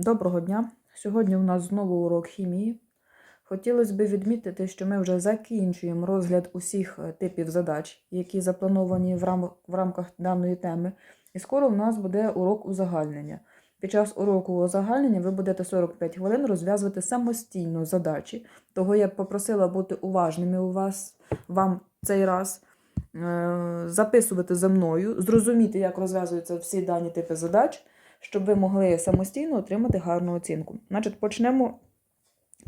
Доброго дня! Сьогодні у нас знову урок хімії. Хотілося б відмітити, що ми вже закінчуємо розгляд усіх е, типів задач, які заплановані в, рам... в рамках даної теми. І скоро у нас буде урок узагальнення. Під час уроку узагальнення ви будете 45 хвилин розв'язувати самостійно задачі. Того я б попросила бути уважними у вас вам цей раз, е, записувати за мною, зрозуміти, як розв'язуються всі дані типи задач щоб ви могли самостійно отримати гарну оцінку. Значить, почнемо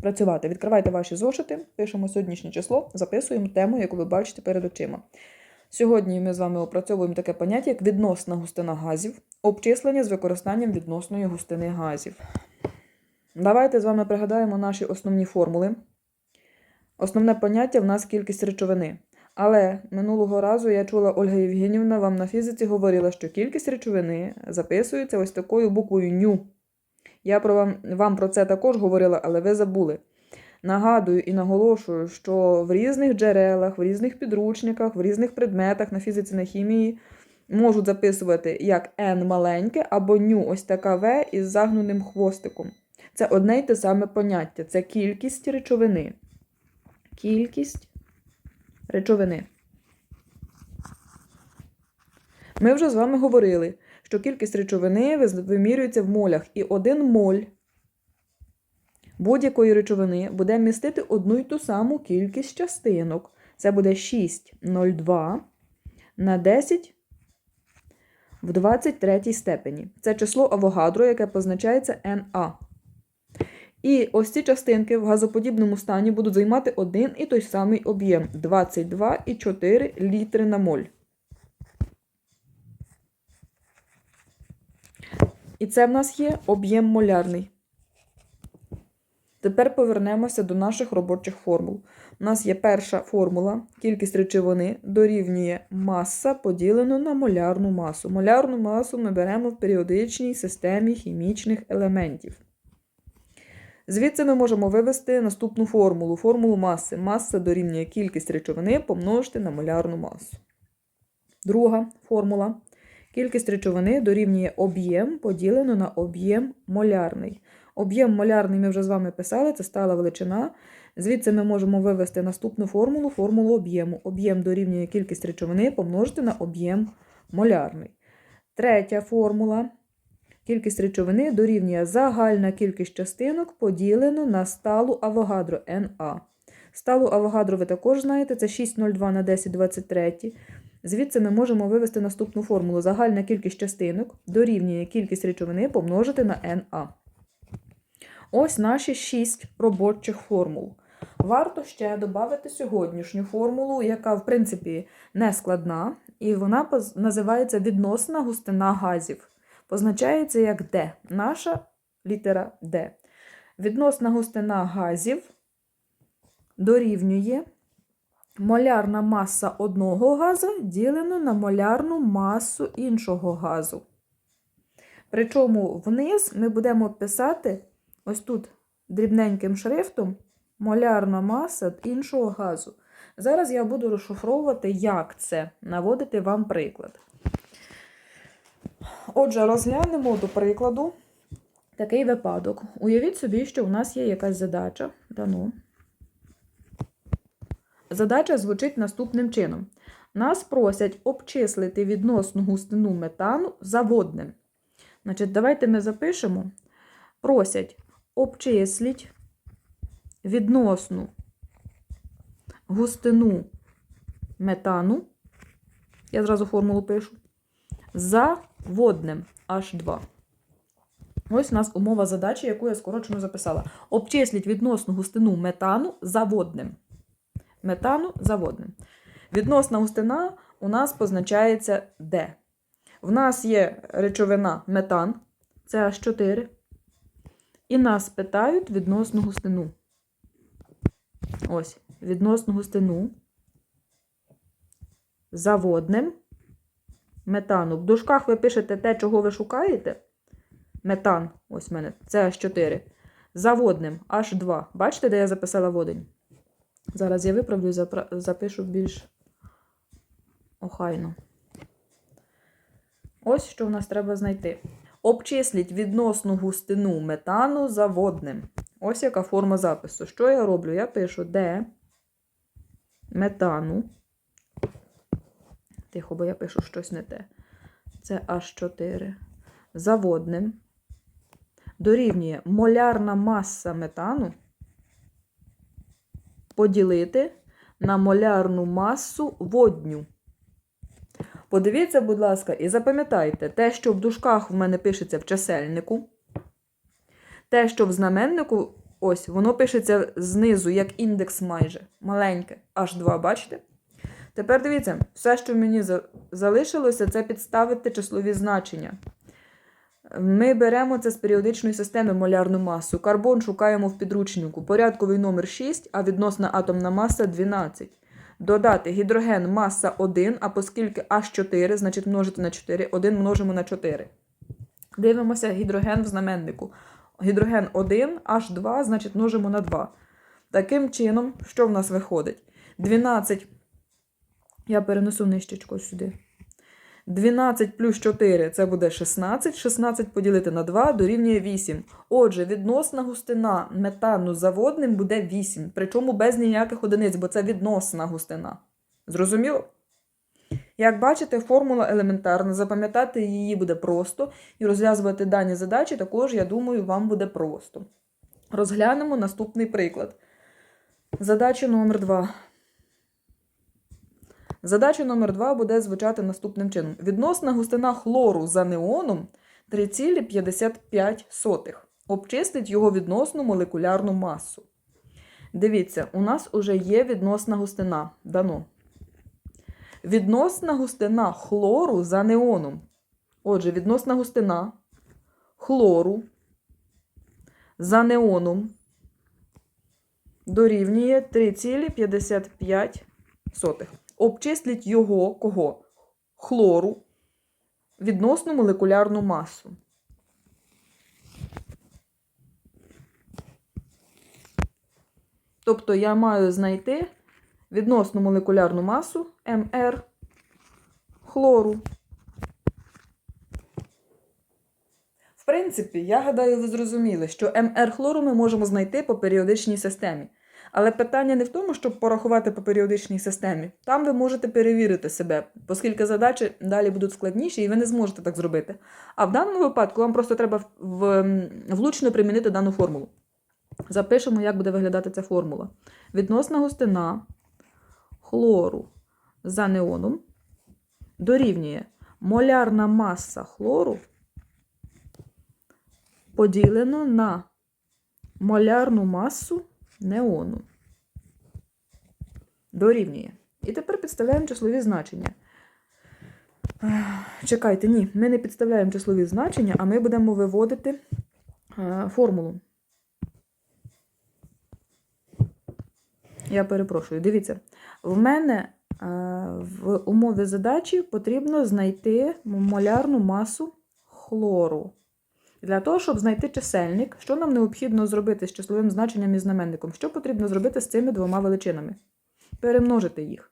працювати. Відкривайте ваші зошити, пишемо сьогоднішнє число, записуємо тему, яку ви бачите перед очима. Сьогодні ми з вами опрацьовуємо таке поняття, як відносна густина газів, обчислення з використанням відносної густини газів. Давайте з вами пригадаємо наші основні формули. Основне поняття в нас кількість речовини. Але минулого разу я чула Ольга Євгенівна вам на фізиці говорила, що кількість речовини записується ось такою буквою ню. Я про вам, вам про це також говорила, але ви забули. Нагадую і наголошую, що в різних джерелах, в різних підручниках, в різних предметах на фізиці, на хімії можуть записувати як N маленьке або ню ось така В із загнаним хвостиком. Це одне й те саме поняття це кількість речовини. Кількість речовини. Ми вже з вами говорили, що кількість речовини вимірюється в молях, і один моль будь-якої речовини буде містити одну й ту саму кількість частинок. Це буде 6,02 на 10 в 23 степені. Це число Авогадро, яке позначається На. І ось ці частинки в газоподібному стані будуть займати один і той самий об'єм 22,4 літри на моль. І це в нас є об'єм молярний. Тепер повернемося до наших робочих формул. У нас є перша формула, кількість речовини дорівнює маса поділено на молярну масу. Молярну масу ми беремо в періодичній системі хімічних елементів. Звідси ми можемо вивести наступну формулу. Формулу маси. Маса дорівнює кількість речовини помножити на молярну масу. Друга формула. Кількість речовини дорівнює об'єм поділено на об'єм молярний. Об'єм молярний ми вже з вами писали, це стала величина. Звідси ми можемо вивести наступну формулу, формулу об'єму. Об'єм дорівнює кількість речовини помножити на об'єм молярний. Третя формула. Кількість речовини дорівнює загальна кількість частинок поділено на сталу Авогадро На. Сталу Авогадро ви також знаєте, це 6,02 на 10,23. Звідси ми можемо вивести наступну формулу. Загальна кількість частинок дорівнює кількість речовини помножити на На. Ось наші 6 робочих формул. Варто ще додати сьогоднішню формулу, яка, в принципі, не складна, і вона називається відносна густина газів позначається як D. Наша літера D. Відносна густина газів дорівнює молярна маса одного газу ділено на молярну масу іншого газу. Причому вниз ми будемо писати ось тут дрібненьким шрифтом молярна маса іншого газу. Зараз я буду розшифровувати, як це, наводити вам приклад. Отже, розглянемо до прикладу такий випадок. Уявіть собі, що у нас є якась задача. Дано. Задача звучить наступним чином. Нас просять обчислити відносну густину метану заводним. Значить, давайте ми запишемо. Просять обчисліть відносну густину метану. Я зразу формулу пишу. За водним H2. Ось у нас умова задачі, яку я скорочено записала. Обчисліть відносну густину метану за водним. Метану за водним. Відносна густина у нас позначається D. В нас є речовина метан, це H4. І нас питають відносну густину. Ось, відносну густину за водним метану. В дужках ви пишете те, чого ви шукаєте. Метан, ось в мене, це H4. За водним H2. Бачите, де я записала водень? Зараз я виправлю і запишу більш охайно. Ось що в нас треба знайти. Обчисліть відносну густину метану за водним. Ось яка форма запису. Що я роблю? Я пишу D метану. Тихо, бо я пишу щось не те. Це H4. За водним. Дорівнює молярна маса метану поділити на молярну масу водню. Подивіться, будь ласка, і запам'ятайте, те, що в дужках в мене пишеться в чисельнику, те, що в знаменнику, ось, воно пишеться знизу, як індекс майже. Маленьке, аж 2, бачите? Тепер дивіться, все, що мені залишилося, це підставити числові значення. Ми беремо це з періодичної системи молярну масу. Карбон шукаємо в підручнику. Порядковий номер 6, а відносна атомна маса 12. Додати гідроген маса 1, а оскільки H4, значить множити на 4, 1 множимо на 4. Дивимося гідроген в знаменнику. Гідроген 1, H2, значить множимо на 2. Таким чином, що в нас виходить? 12. Я перенесу нижчечко сюди. 12 плюс 4 це буде 16. 16 поділити на 2 дорівнює 8. Отже, відносна густина метану за водним буде 8. Причому без ніяких одиниць, бо це відносна густина. Зрозуміло? Як бачите, формула елементарна, запам'ятати її буде просто, і розв'язувати дані задачі також, я думаю, вам буде просто. Розглянемо наступний приклад. Задача номер 2. Задача номер 2 буде звучати наступним чином. Відносна густина хлору за неоном 3,55. Обчисліть його відносну молекулярну масу. Дивіться, у нас уже є відносна густина. Дано. Відносна густина хлору за неоном. Отже, відносна густина хлору за неоном дорівнює 3,55. Обчисліть його кого? Хлору відносну молекулярну масу. Тобто я маю знайти відносну молекулярну масу МР хлору. В принципі, я гадаю, ви зрозуміли, що МР хлору ми можемо знайти по періодичній системі. Але питання не в тому, щоб порахувати по періодичній системі. Там ви можете перевірити себе, оскільки задачі далі будуть складніші, і ви не зможете так зробити. А в даному випадку вам просто треба влучно примінити дану формулу. Запишемо, як буде виглядати ця формула. Відносна густина хлору за неоном дорівнює молярна маса хлору поділено на молярну масу неону. Дорівнює. І тепер підставляємо числові значення. Чекайте, ні, ми не підставляємо числові значення, а ми будемо виводити е, формулу. Я перепрошую, дивіться, в мене е, в умові задачі потрібно знайти молярну масу хлору. Для того, щоб знайти чисельник, що нам необхідно зробити з числовим значенням і знаменником? Що потрібно зробити з цими двома величинами? Перемножити їх.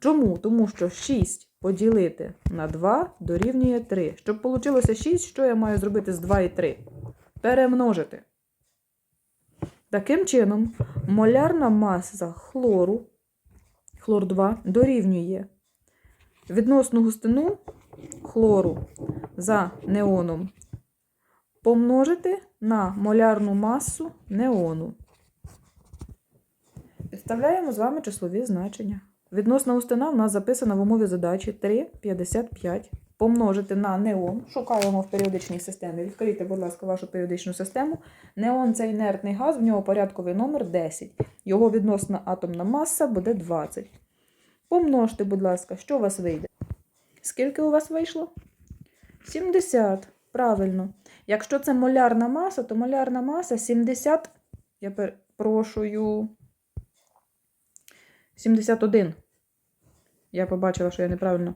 Чому? Тому що 6 поділити на 2 дорівнює 3. Щоб вийшло 6, що я маю зробити з 2 і 3? Перемножити. Таким чином, молярна маса хлору, хлор 2, дорівнює відносну густину хлору за неоном помножити на молярну масу неону. Підставляємо з вами числові значення. Відносна густина в нас записана в умові задачі 3,55. Помножити на неон. Шукаємо в періодичній системі. Відкрийте, будь ласка, вашу періодичну систему. Неон це інертний газ, в нього порядковий номер 10. Його відносна атомна маса буде 20. Помножте, будь ласка, що у вас вийде? Скільки у вас вийшло? 70. Правильно. Якщо це молярна маса, то молярна маса 70, я перепрошую, 71. Я побачила, що я неправильно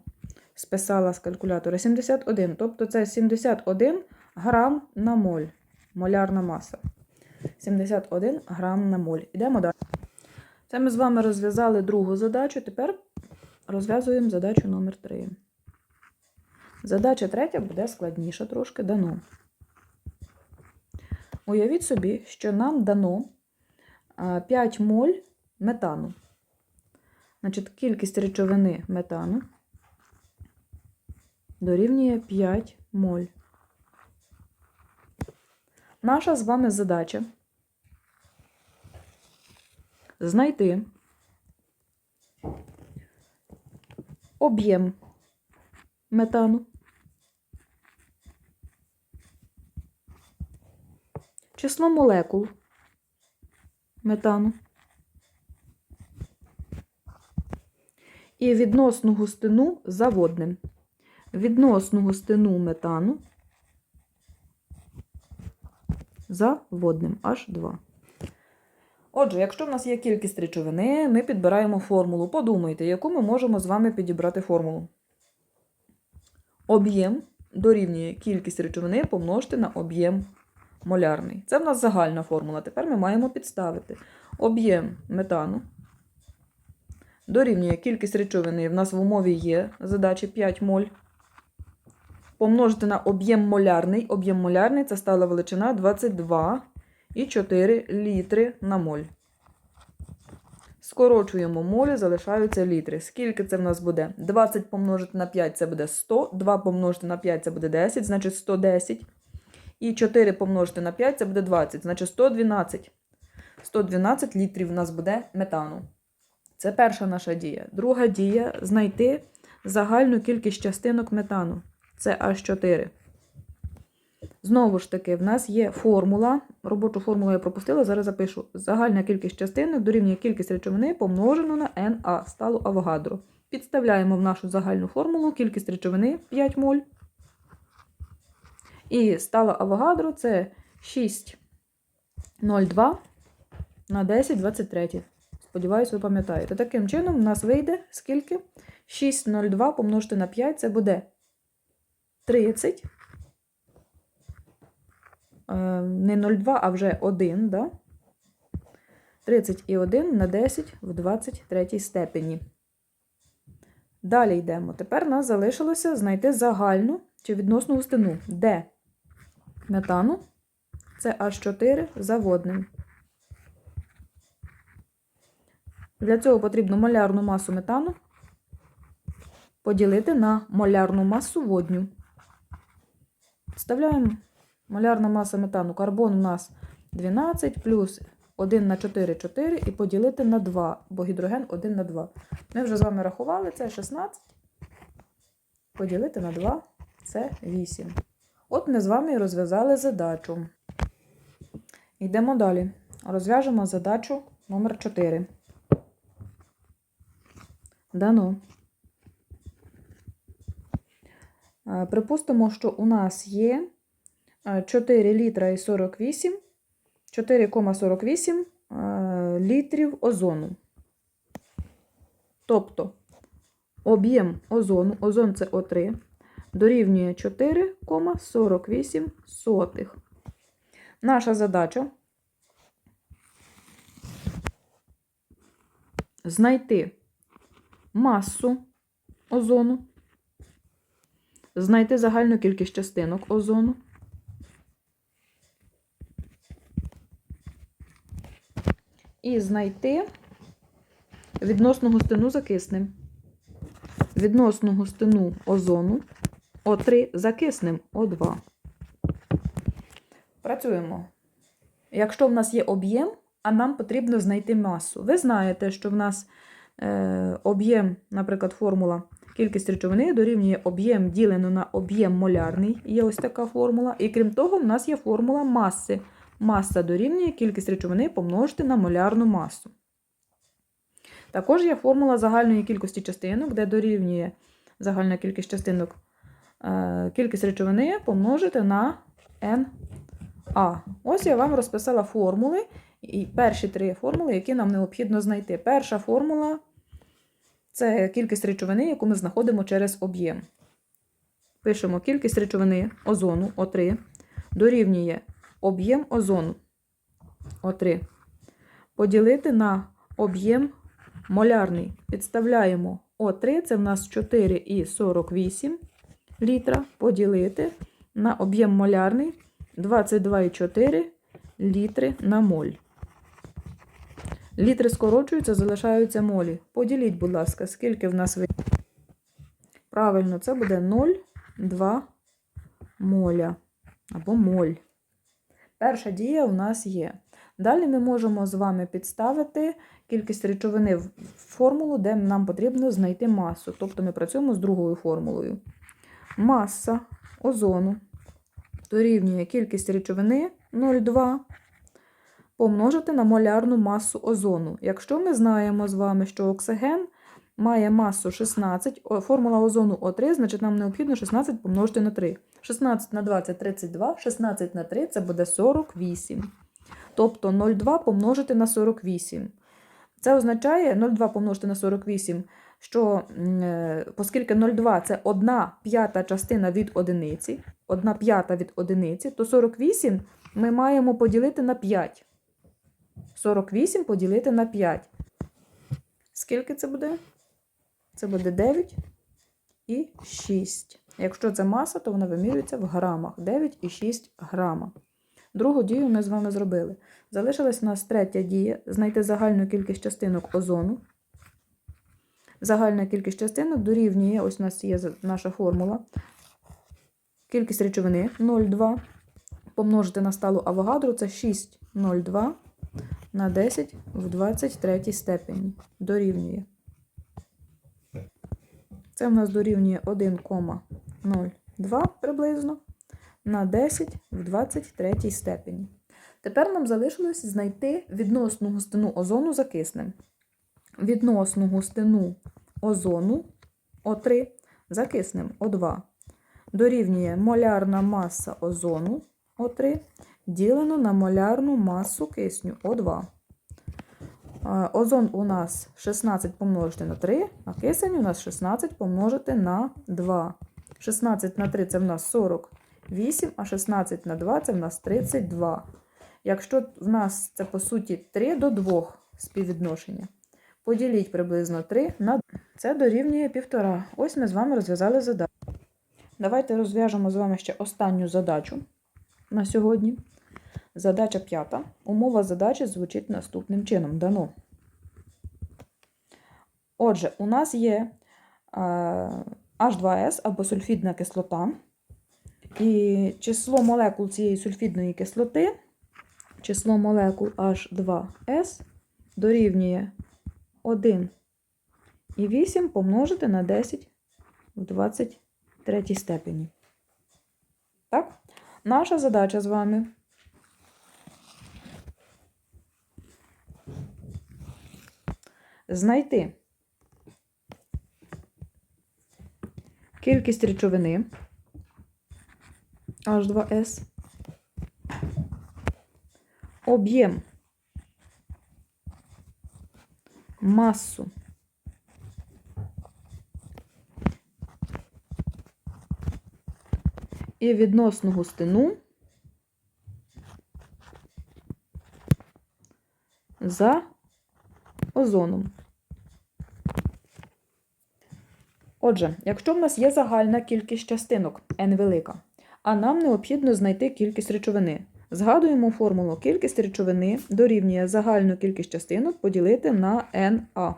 списала з калькулятора. 71. Тобто це 71 грам на моль. Молярна маса. 71 грам на моль. Ідемо далі. Це ми з вами розв'язали другу задачу. Тепер розв'язуємо задачу номер 3. Задача третя буде складніша трошки дано. Уявіть собі, що нам дано 5 моль метану. Значить, кількість речовини метану дорівнює 5 моль. Наша з вами задача знайти об'єм метану, число молекул метану і відносну густину за водним. Відносну густину метану за водним H2. Отже, якщо в нас є кількість речовини, ми підбираємо формулу. Подумайте, яку ми можемо з вами підібрати формулу. Об'єм дорівнює кількість речовини помножити на об'єм молярний. Це в нас загальна формула. Тепер ми маємо підставити об'єм метану. Дорівнює кількість речовини. В нас в умові є задачі 5 моль. Помножити на об'єм молярний. Об'єм молярний це стала величина 22,4 літри на моль. Скорочуємо молі, залишаються літри. Скільки це в нас буде? 20 помножити на 5 це буде 100, 2 помножити на 5 це буде 10, значить 110. І 4 помножити на 5 це буде 20, значить 112. 112 літрів в нас буде метану. Це перша наша дія. Друга дія знайти загальну кількість частинок метану. Це H4. Знову ж таки, в нас є формула. Робочу формулу я пропустила, зараз запишу. Загальна кількість частинок дорівнює кількість речовини помножено на NA, сталу Авогадро. Підставляємо в нашу загальну формулу кількість речовини 5 моль. І стала Авогадро це 6,02 на 10,23. Сподіваюсь, ви пам'ятаєте. Таким чином, у нас вийде скільки? 6,02 помножити на 5 це буде 30. Е, Не 0,2, а вже 1, да? 31 на 10 в 23 степені. Далі йдемо. Тепер нас залишилося знайти загальну чи відносну густину. Де метану це H4 за водним. Для цього потрібно молярну масу метану поділити на молярну масу водню. Вставляємо молярна маса метану. Карбон у нас 12 плюс 1 на 4 4 і поділити на 2, бо гідроген 1 на 2. Ми вже з вами рахували, це 16. Поділити на 2 це 8. От ми з вами і розв'язали задачу. Йдемо далі. Розв'яжемо задачу номер 4. Дано. Е, Припустимо, що у нас є е, 4 літра і 48, 4,48 е, літрів озону. Тобто об'єм озону, озон це О3, дорівнює 4,48. Наша задача знайти масу озону, знайти загальну кількість частинок озону, і знайти відносну густину за киснем. Відносну густину озону О3 за киснем О2. Працюємо. Якщо в нас є об'єм, а нам потрібно знайти масу. Ви знаєте, що в нас е, об'єм, наприклад, формула кількість речовини дорівнює об'єм ділено на об'єм молярний. Є ось така формула. І крім того, в нас є формула маси. Маса дорівнює кількість речовини помножити на молярну масу. Також є формула загальної кількості частинок, де дорівнює загальна кількість частинок кількість речовини помножити на NA. Ось я вам розписала формули, і перші три формули, які нам необхідно знайти. Перша формула це кількість речовини, яку ми знаходимо через об'єм. Пишемо кількість речовини озону О3 дорівнює об'єм озону О3. Поділити на об'єм молярний. Підставляємо О3, це в нас 4,48 літра поділити на об'єм молярний 22,4 літри на моль. Літри скорочуються, залишаються молі. Поділіть, будь ласка, скільки в нас ви. Правильно, це буде 0,2 моля або моль. Перша дія у нас є. Далі ми можемо з вами підставити кількість речовини в формулу, де нам потрібно знайти масу. Тобто ми працюємо з другою формулою. Маса озону дорівнює кількість речовини 0,2 помножити на молярну масу озону. Якщо ми знаємо з вами, що оксиген має масу 16, формула озону О3, значить нам необхідно 16 помножити на 3. 16 на 2 це 32, 16 на 3 це буде 48. Тобто 0,2 помножити на 48. Це означає 0,2 помножити на 48, що е, оскільки 0,2 це 1 п'ята частина від одиниці, 1 п'ята від одиниці, то 48 ми маємо поділити на 5. 48 поділити на 5. Скільки це буде? Це буде 9 і 6. Якщо це маса, то вона вимірюється в грамах. 9 і 6 грама. Другу дію ми з вами зробили. Залишилась у нас третя дія знайти загальну кількість частинок озону. Загальна кількість частинок дорівнює, ось у нас є наша формула. Кількість речовини 0,2. Помножити на сталу Авогадро це 6,02 на 10 в 23 степені. Дорівнює. Це в нас дорівнює 1,02 приблизно на 10 в 23 степені. Тепер нам залишилось знайти відносну густину озону за киснем. Відносну густину озону О3 за киснем О2 дорівнює молярна маса озону О3 ділено на молярну масу кисню О2. Е, Озон у нас 16 помножити на 3, а кисень у нас 16 помножити на 2. 16 на 3 це в нас 48, а 16 на 2 це в нас 32. Якщо в нас це по суті 3 до 2 співвідношення, поділіть приблизно 3 на 2. Це дорівнює 1,5. Ось ми з вами розв'язали задачу. Давайте розв'яжемо з вами ще останню задачу на сьогодні. Задача п'ята. Умова задачі звучить наступним чином. Дано. Отже, у нас є е, H2S або сульфідна кислота. І число молекул цієї сульфідної кислоти, число молекул H2S дорівнює 1,8 помножити на 10 в 23 степені. Так? Наша задача з вами знайти кількість речовини H2S, об'єм, масу і відносну густину за озоном. Отже, якщо в нас є загальна кількість частинок n велика, а нам необхідно знайти кількість речовини. Згадуємо формулу кількість речовини дорівнює загальну кількість частинок поділити на NA.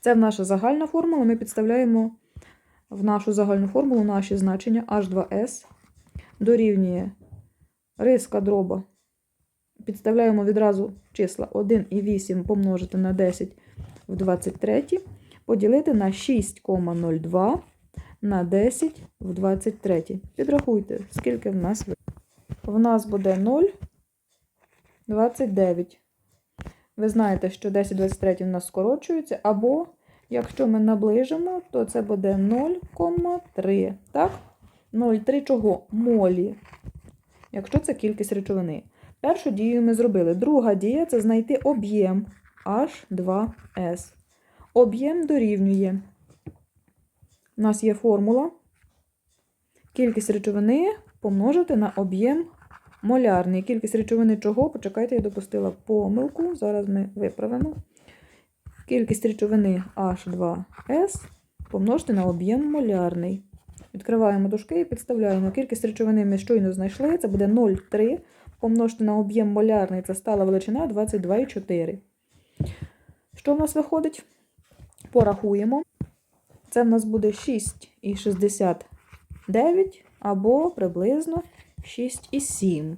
Це наша загальна формула. Ми підставляємо в нашу загальну формулу наші значення H2S дорівнює риска дроба. Підставляємо відразу числа 1,8 помножити на 10 в 23, поділити на 6,02 на 10 в 23. Підрахуйте, скільки в нас ви- В нас буде 0,29. Ви знаєте, що 10 в 23 в нас скорочується, або, якщо ми наближимо, то це буде 0,3. Так? 0,3 чого? Молі. Якщо це кількість речовини. Першу дію ми зробили. Друга дія це знайти об'єм H2S. Об'єм дорівнює. У нас є формула. Кількість речовини помножити на об'єм молярний. Кількість речовини чого? Почекайте, я допустила помилку. Зараз ми виправимо. Кількість речовини H2S помножити на об'єм молярний. Відкриваємо дужки і підставляємо. Кількість речовини ми щойно знайшли. Це буде 0,3 помножити на об'єм молярний, це стала величина 22,4. Що в нас виходить? Порахуємо. Це в нас буде 6,69 або приблизно 6,7.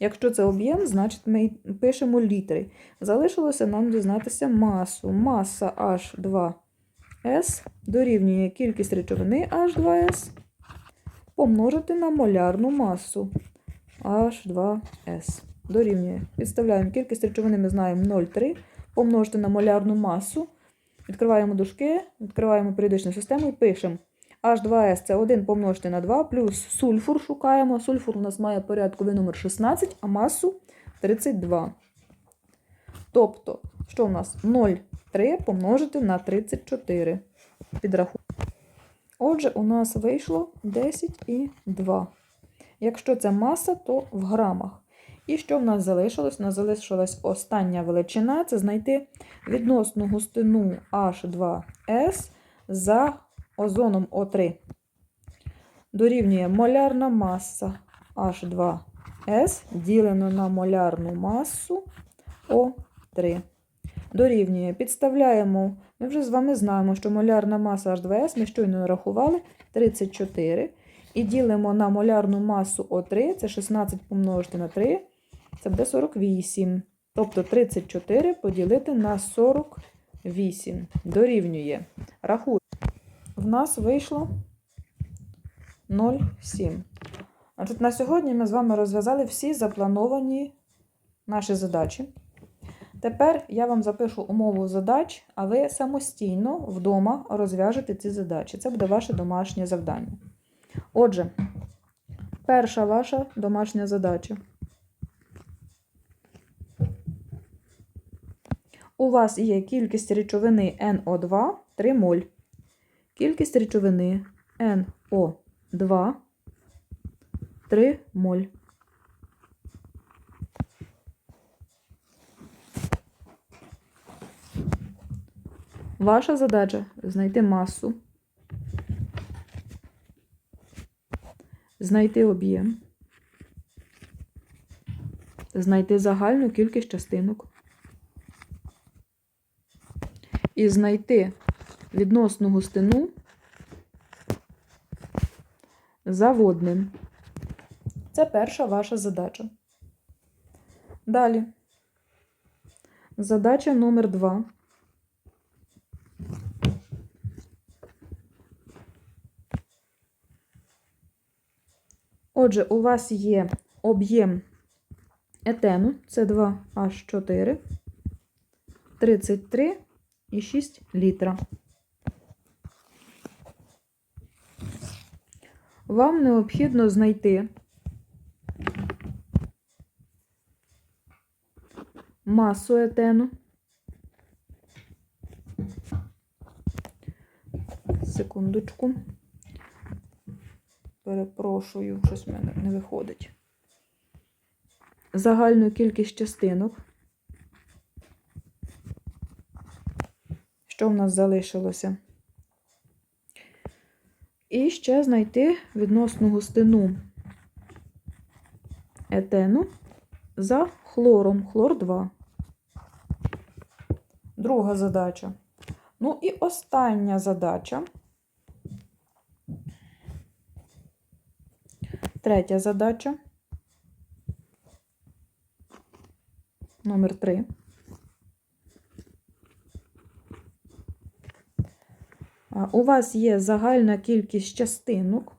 Якщо це об'єм, значить ми пишемо літри. Залишилося нам дізнатися масу. Маса H2S дорівнює кількість речовини H2S помножити на молярну масу H2S. Дорівнює. Підставляємо кількість речовини, ми знаємо 0,3, помножити на молярну масу. Відкриваємо дужки, відкриваємо періодичну систему і пишемо. H2S це 1 помножити на 2, плюс сульфур шукаємо. Сульфур у нас має порядковий номер 16, а масу 32. Тобто, що у нас 0,3 помножити на 34. Підрахуємо. Отже, у нас вийшло 10,2. Якщо це маса, то в грамах. І що в нас залишилось? У нас залишилась остання величина це знайти відносну густину H2S за озоном О3. Дорівнює молярна маса H2S ділено на молярну масу О3. Дорівнює. Підставляємо. Ми вже з вами знаємо, що молярна маса H2S ми щойно рахували 34. І ділимо на молярну масу О3, це 16 помножити на 3, це буде 48. Тобто 34 поділити на 48. Дорівнює. Рахуємо. В нас вийшло 0,7. Значить, на сьогодні ми з вами розв'язали всі заплановані наші задачі. Тепер я вам запишу умову задач, а ви самостійно вдома розв'яжете ці задачі. Це буде ваше домашнє завдання. Отже, перша ваша домашня задача. У вас є кількість речовини NO2 3 моль. Кількість речовини NO2 3 моль. Ваша задача знайти масу, знайти об'єм, знайти загальну кількість частинок і знайти відносну густину за водним. Це перша ваша задача. Далі. Задача номер 2. Отже, у вас є об'єм етену, це 2H4, 33,6 літра. Вам необхідно знайти масу етену. Секундочку. Перепрошую, щось в мене не виходить. Загальну кількість частинок. Що в нас залишилося? І ще знайти відносну густину етену за хлором, хлор 2. Друга задача. Ну і остання задача. Третя задача. Номер 3. У вас є загальна кількість частинок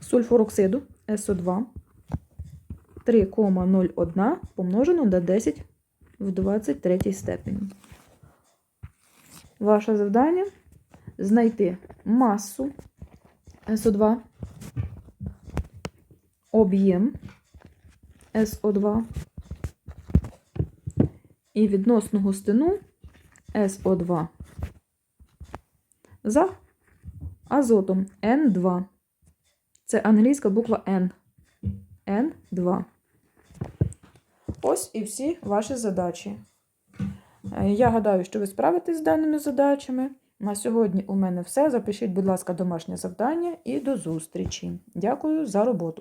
сульфуроксиду СО2 3,01 помножено на 10 в 23 степені. Ваше завдання знайти масу СО2, об'єм СО2 і відносну густину СО2 за азотом N2. Це англійська буква N. N2. Ось і всі ваші задачі. Е, Я гадаю, що ви справитесь з даними задачами. На сьогодні у мене все. Запишіть, будь ласка, домашнє завдання і до зустрічі. Дякую за роботу.